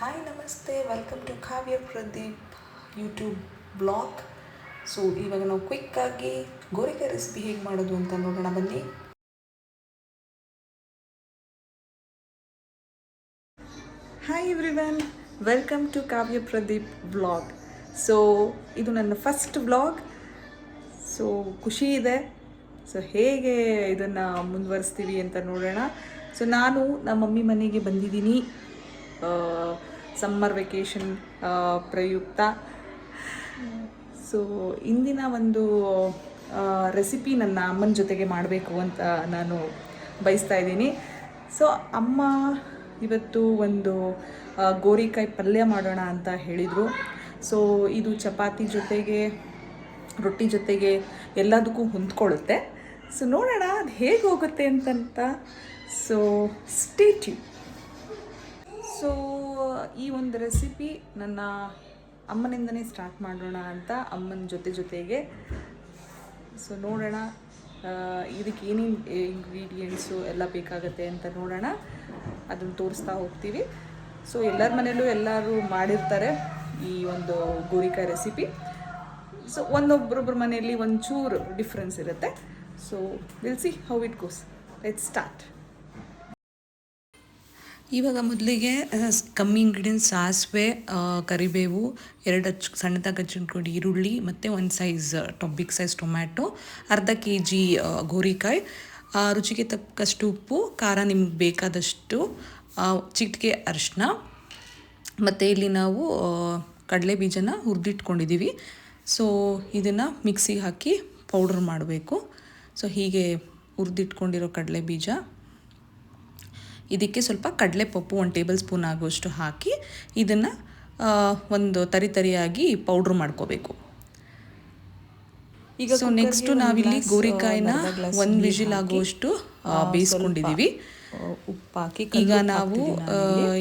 Hi ನಮಸ್ತೆ welcome to Kavya Pradeep YouTube blog so ಇವಾಗ ನಾವು ಕ್ವಿಕ್ಕಾಗಿ ಗೋರಿಕಾಯಿ ರೆಸಿಪಿ ಹೇಗೆ ಮಾಡೋದು ಅಂತ ನೋಡೋಣ, ಬನ್ನಿ. Hi everyone welcome to Kavya Pradeep blog so ಇದು ನನ್ನ ಫಸ್ಟ್ ಬ್ಲಾಗ್ ಸೊ ಖುಷಿ ಇದೆ. ಸೊ ಹೇಗೆ ಇದನ್ನು ಮುಂದುವರಿಸ್ತೀವಿ ಅಂತ ನೋಡೋಣ. ಸೊ ನಾನು ನಮ್ಮ ಮಮ್ಮಿ ಮನೆಗೆ ಬಂದಿದ್ದೀನಿ. ಸಮ್ಮರ್ ವೆಕೇಷನ್ ಪ್ರಯುಕ್ತ. ಸೊ ಇಂದಿನ ಒಂದು ರೆಸಿಪಿ ನನ್ನ ಅಮ್ಮನ ಜೊತೆಗೆ ಮಾಡಬೇಕು ಅಂತ ನಾನು ಬಯಸ್ತಾ ಇದ್ದೀನಿ. ಸೊ ಅಮ್ಮ ಇವತ್ತು ಒಂದು ಗೋರಿಕಾಯಿ ಪಲ್ಯ ಮಾಡೋಣ ಅಂತ ಹೇಳಿದರು. ಸೊ ಇದು ಚಪಾತಿ ಜೊತೆಗೆ, ರೊಟ್ಟಿ ಜೊತೆಗೆ ಎಲ್ಲದಕ್ಕೂ ಹೊಂದ್ಕೊಳ್ಳುತ್ತೆ. ಸೊ ನೋಡೋಣ ಅದು ಹೇಗೆ ಹೋಗುತ್ತೆ ಅಂತಂತ. ಸೊ ಸ್ಟೇಟ್ಯೂ ಸೊ ಈ ಒಂದು ರೆಸಿಪಿ ನನ್ನ ಅಮ್ಮನಿಂದನೇ ಸ್ಟಾರ್ಟ್ ಮಾಡೋಣ ಅಂತ ಅಮ್ಮನ ಜೊತೆ ಜೊತೆಗೆ. ಸೊ ನೋಡೋಣ ಇದಕ್ಕೆ ಏನೇನು ಇಂಗ್ರೀಡಿಯೆಂಟ್ಸು ಎಲ್ಲ ಬೇಕಾಗತ್ತೆ ಅಂತ ನೋಡೋಣ. ಅದನ್ನು ತೋರಿಸ್ತಾ ಹೋಗ್ತೀವಿ. ಸೊ ಎಲ್ಲರ ಮನೇಲೂ ಎಲ್ಲರೂ ಮಾಡಿರ್ತಾರೆ ಈ ಒಂದು ಗೋರಿಕಾಯಿ ರೆಸಿಪಿ ಸೊ ಒಂದೊಬ್ಬರೊಬ್ಬರ ಮನೆಯಲ್ಲಿ ಒಂಚೂರು ಡಿಫ್ರೆನ್ಸ್ ಇರುತ್ತೆ. So will see how it goes let start ಇವಾಗ ಮೊದಲಿಗೆ ಕಮ್ಮಿ ಇಂಗ್ರೀಡಿಯೆಂಟ್ಸ್ ಸಾಸಿವೆ ಕರಿಬೇವು, ಎರಡು ಹಚ್ ಸಣ್ಣದಾಗಿ ಹಚ್ಚಿಟ್ಕೊಂಡು ಈರುಳ್ಳಿ, ಮತ್ತು ಒಂದು ಸೈಜ್ ಬಿಗ್ ಸೈಜ್ ಟೊಮ್ಯಾಟೊ ಅರ್ಧ ಕೆ ಜಿ ಗೋರಿಕಾಯಿ ರುಚಿಗೆ ತಕ್ಕಷ್ಟು ಉಪ್ಪು, ಖಾರ ನಿಮ್ಗೆ ಬೇಕಾದಷ್ಟು ಚಿಟಿಕೆ ಅರಿಶಿನ ಮತ್ತು ಇಲ್ಲಿ ನಾವು ಕಡಲೆ ಬೀಜನ ಹುರಿದಿಟ್ಕೊಂಡಿದ್ದೀವಿ ಸೊ ಇದನ್ನು ಮಿಕ್ಸಿಗೆ ಹಾಕಿ ಪೌಡ್ರ್ ಮಾಡಬೇಕು. ಸೊ ಹೀಗೆ ಹುರಿದಿಟ್ಕೊಂಡಿರೋ ಕಡಲೆ ಬೀಜ ಇದಕ್ಕೆ ಸ್ವಲ್ಪ ಕಡಲೆಪಪ್ಪು ಒಂದು ಟೇಬಲ್ ಸ್ಪೂನ್ ಆಗುವಷ್ಟು ಹಾಕಿ ಇದನ್ನು ಒಂದು ತರಿ ತರಿಯಾಗಿ ಪೌಡ್ರ್ ಮಾಡ್ಕೋಬೇಕು. ಈಗ ಸೊ ನೆಕ್ಸ್ಟು ನಾವಿಲ್ಲಿ ಗೋರಿಕಾಯಿನ ಒಂದು ವಿಜಿಲ್ ಆಗುವಷ್ಟು ಬೇಯಿಸ್ಕೊಂಡಿದ್ದೀವಿ ಉಪ್ಪಾಕಿ ಈಗ ನಾವು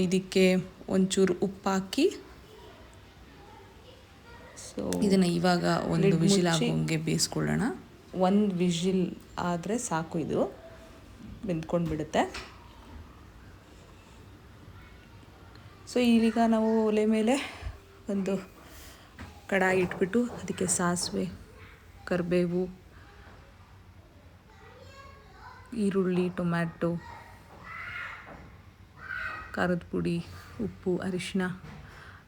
ಇದಕ್ಕೆ ಒಂಚೂರು ಉಪ್ಪಾಕಿ ಸೊ ಇದನ್ನು ಇವಾಗ ಒಂದು ವಿಜಿಲ್. ಆಗೋಂಗೆ ಬೇಯಿಸ್ಕೊಳ್ಳೋಣ. ಒಂದು ವಿಜಿಲ್ ಆದರೆ ಸಾಕು ಇದು. ಬೆಂದ್ಕೊಂಡು ಬಿಡುತ್ತೆ ಸೊ ಈಗ ನಾವು ಒಲೆ ಮೇಲೆ ಒಂದು ಕಡಾಯಿ ಇಟ್ಬಿಟ್ಟು ಅದಕ್ಕೆ ಸಾಸಿವೆ, ಕರಿಬೇವು, ಈರುಳ್ಳಿ, ಟೊಮ್ಯಾಟೊ, ಖಾರದ ಪುಡಿ, ಉಪ್ಪು ಅರಿಶಿನ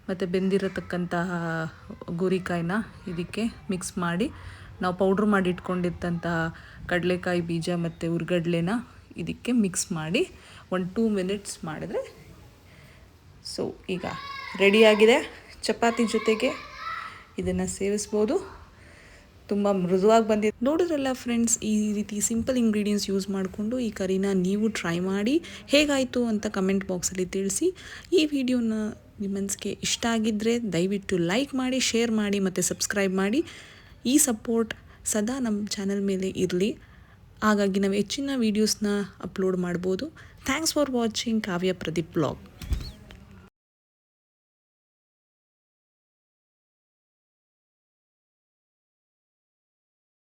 ಮತ್ತು ಬೆಂದಿರತಕ್ಕಂತಹ ಗೋರಿಕಾಯಿನ ಇದಕ್ಕೆ ಮಿಕ್ಸ್ ಮಾಡಿ ನಾವು ಪೌಡ್ರ್ ಮಾಡಿ ಇಟ್ಕೊಂಡಿದ್ದಂತಹ ಕಡಲೆಕಾಯಿ ಬೀಜ ಮತ್ತು ಉರ್ಗಡ್ಲೆನ ಇದಕ್ಕೆ ಮಿಕ್ಸ್ ಮಾಡಿ ಒಂದು ಟೂ ಮಿನಿಟ್ಸ್ ಮಾಡಿದ್ರೆ ಸೊ ಈಗ ರೆಡಿಯಾಗಿದೆ. ಚಪಾತಿ ಜೊತೆಗೆ ಇದನ್ನು ಸೇವಿಸ್ಬೋದು. ತುಂಬ ಮೃದುವಾಗಿ ಬಂದಿದೆ. ನೋಡಿದ್ರಲ್ಲ ಫ್ರೆಂಡ್ಸ್ ಈ ರೀತಿ ಸಿಂಪಲ್ ಇಂಗ್ರೀಡಿಯೆಂಟ್ಸ್ ಯೂಸ್ ಮಾಡಿಕೊಂಡು ಈ ಕರಿನ ನೀವು ಟ್ರೈ ಮಾಡಿ ಹೇಗಾಯಿತು ಅಂತ ಕಮೆಂಟ್ ಬಾಕ್ಸಲ್ಲಿ ತಿಳಿಸಿ. ಈ ವಿಡಿಯೋನ ನಿಮ್ಮ ಮನಸ್ಸಿಗೆ ಇಷ್ಟ ಆಗಿದ್ದರೆ ದಯವಿಟ್ಟು ಲೈಕ್ ಮಾಡಿ ಶೇರ್ ಮಾಡಿ ಮತ್ತು ಸಬ್ಸ್ಕ್ರೈಬ್ ಮಾಡಿ. ಈ ಸಪೋರ್ಟ್ ಸದಾ ನಮ್ಮ ಚಾನಲ್ ಮೇಲೆ ಇರಲಿ. ಹಾಗಾಗಿ ನಾವು ಹೆಚ್ಚಿನ ವೀಡಿಯೋಸ್ನ ಅಪ್ಲೋಡ್ ಮಾಡ್ಬೋದು. Thanks for watching Kavya Pradeep blog